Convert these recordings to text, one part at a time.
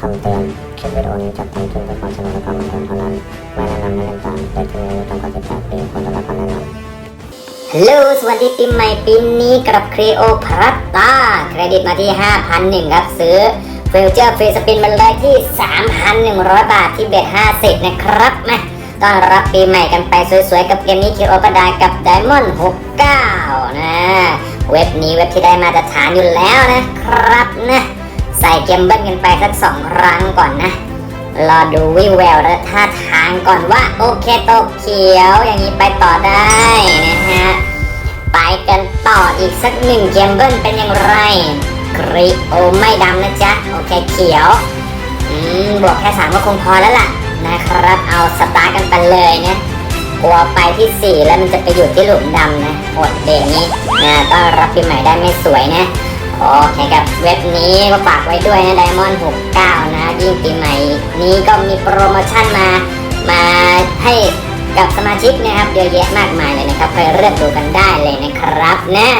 คำเตือน คลิปวิดีโอนี้จัดทำขึ้นเพื่อความสนุกและความบันเทิงเท่านั้น ไม่แนะนำให้เล่นตามเด็กที่มีอายุต่ำกว่า18ปีควรได้รับคำแนะนำฮัลโหลสวัสดีปีใหม่ปีนี้กับครีโอพรัตตาเครดิตมาที่ 5,001ครับซื้อฟิลเจอร์ฟรีสปินมาเลยที่ 3,100 บาทที่เบ็ด50 นะครับมาต้อนรับปีใหม่กันไปสวยๆ กับเกมนี้ครีโอก็ได้กับ Diamond 69 นะ เว็บนี้เว็บที่ได้มาตรฐานอยู่แล้วนะครับนะ ใส่เกมเบิ้ลกันไปสักสองครั้งก่อนนะรอดูวิวแววและท่าทางก่อนว่าโอเคโตะเขียวอย่างนี้ไปต่อได้นะฮะ ไปกันต่ออีกสักหนึ่งเกมเบิ้ลเป็นอย่างไรกริโอไม่ดำนะจ๊ะ โอเคเขียวอืมบวกแค่สามก็คงพอแล้วล่ะนะครับเอาสตาร์กันไปเลยนะกลัวไปที่สี่แล้วมันจะไปอยู่ที่หลุมดำนะอดเดงนี้นะต้อนรับปีใหม่ได้ไม่สวยนะ โอเคกับเว็บนี้ก็ฝากไว้ด้วยนะไดมอนด์69 นะยิ่งปีใหม่ นี้ก็มีโปรโมชั่นมา มาให้กับสมาชิกนะครับเยอะแยะมากมายเลยนะครับ ไปเลือกดูกันได้เลยนะครับนะ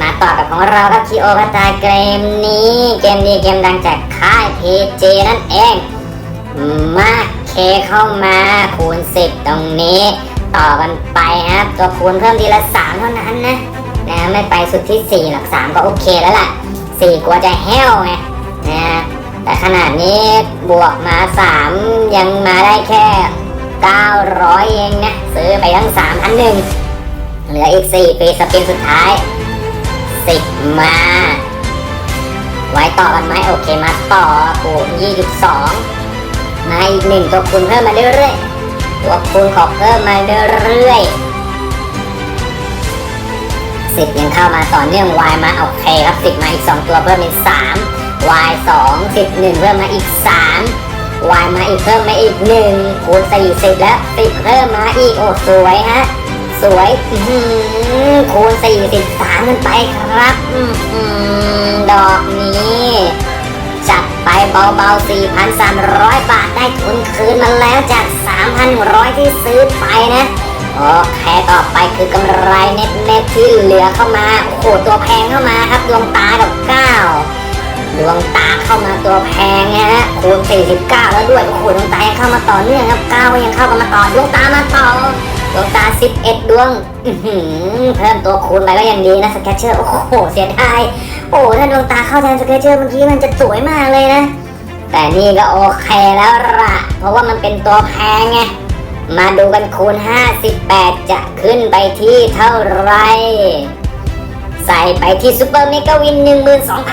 มาต่อกับของเราครับคีโอพัตาเกมนี้เกมนี้เกมดังจากค่าย PG นั่นเอง มาเคเข้ามาคูณ 10 ตรงนี้ ต่อกันไปครับตัวคูณเพิ่มทีละ 3 เท่านั้นนะ นะไม่ไปสุดที่ 4 หลัก 3 ก็โอเคแล้วล่ะ 4กลัวจะแห้วไงนะแต่ขนาดนี้บวกมา 3 ยังมาได้แค่ 900 เองนะ ซื้อไปทั้ง3พันหนึ่งเหลืออีก 4 ปีสปินสุดท้าย 10 มา ไว้ต่อกันไหมโอเคมาต่อคูณ22 มาอีกหนึ่งตัวคูณเพิ่มมาเรื่อยๆตัวคูณขอเพิ่มมาเรื่อยๆ สิบยังเข้ามาต่อเนื่อง y มาโอเคครับสิบมาอีก2ตัวเพิ่มเป็น3 y 2 10 1เพิ่มมาอีก3 y มาอีกเพิ่มมาอีก1คูณ40แล้ว10เพิ่มมาอีกโอ้สวยฮะสวยอื้อหือคูณ43กันไปครับดอกนี้จัดไปเบาๆ 4,300 บาทได้ทุนคืนมาแล้วจาก 3,100 ที่ซื้อไปนะ โอเคต่อไปคือกำไรเน็ตเน็ตที่เหลือเข้ามาโอ้โหตัวแพงเข้ามาครับดวงตากับ9ดวงตาเข้ามาตัวแพงนะฮะคูณ49 แล้วด้วยโอ้โหดวงตายังเข้ามาต่อเนื่องครับ9ก็ยังเข้ากันมาต่อดวงตามาต่อดวงตา 11 ดวงเพิ่มตัวคูณไปก็ยังดีนะสแกชเชอร์โอ้โหเสียดายโอ้ถ้าดวงตาเข้าแทนสเกจเจอร์เมื่อกี้มันจะสวยมากเลยนะ แต่นี่ก็โอเคแล้วล่ะ เพราะว่ามันเป็นตัวแพงไง มาดูกันคูณ 58 จะขึ้นไปที่เท่าไร ใส่ไปที่ซูเปอร์เมกาวิน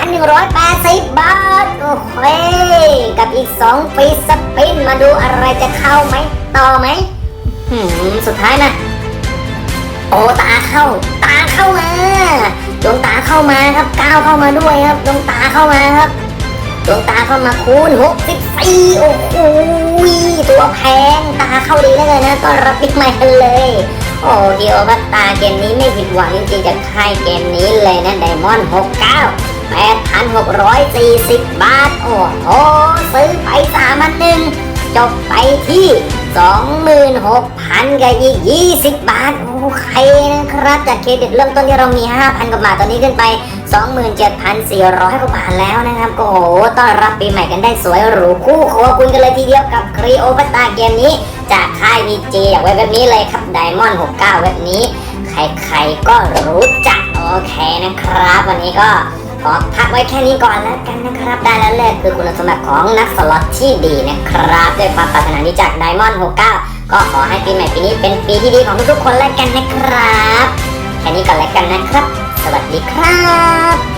12,180 บาท โอ้โหกับอีก2ฟรีสปิน มาดูอะไรจะเข้าไหม ต่อไหมหืมสุดท้ายนะ โอ้ตาเข้า ตาเข้ามาดวงตาเข้ามาครับก้าวเข้ามาด้วยครับดวงตาเข้ามาครับดวงตาเข้ามาคูณ 64 โอ้โห ตัวแพงตาเข้าดีแล้วเลยนะก็รับบิ๊กใหม่กันเลย โอ้เดียวว่าตาเกมนี้ไม่ผิดหวังจริงๆจากค่ายเกมนี้เลยนะไดมอนด์69 8,640 บาท โอ้โห ซื้อไปสามันหนึ่งจบไปที่ 26,000 กับอีก 20 บาท โอเคนะครับจากเครดิตเริ่มต้นที่เรามี 5,000กว่าบาทตอนนี้ขึ้นไป 27,400กว่าบาทแล้วนะครับก็โหต้อนรับปีใหม่กันได้สวยหรูคู่ครัวคุณกันเลยทีเดียวกับครีโอปัตตาเกมนี้ จากค่าย VG จากเว็บนี้เลยครับ Diamond 69 เว็บนี้ ใครๆก็รู้จักโอเคนะครับ วันนี้ก็ขอพักไว้แค่นี้ก่อนแล้วกันนะครับ ได้แล้วแหละคือคุณสมบัติของนักสล็อตที่ดีนะครับ ด้วยความปรารถนานี้จาก Diamond 69 ก็ขอให้ปีใหม่ปีนี้เป็นปีที่ดีของทุกๆคนแล้วกันนะครับ แค่นี้ก่อนแล้วกันนะครับ สวัสดีครับ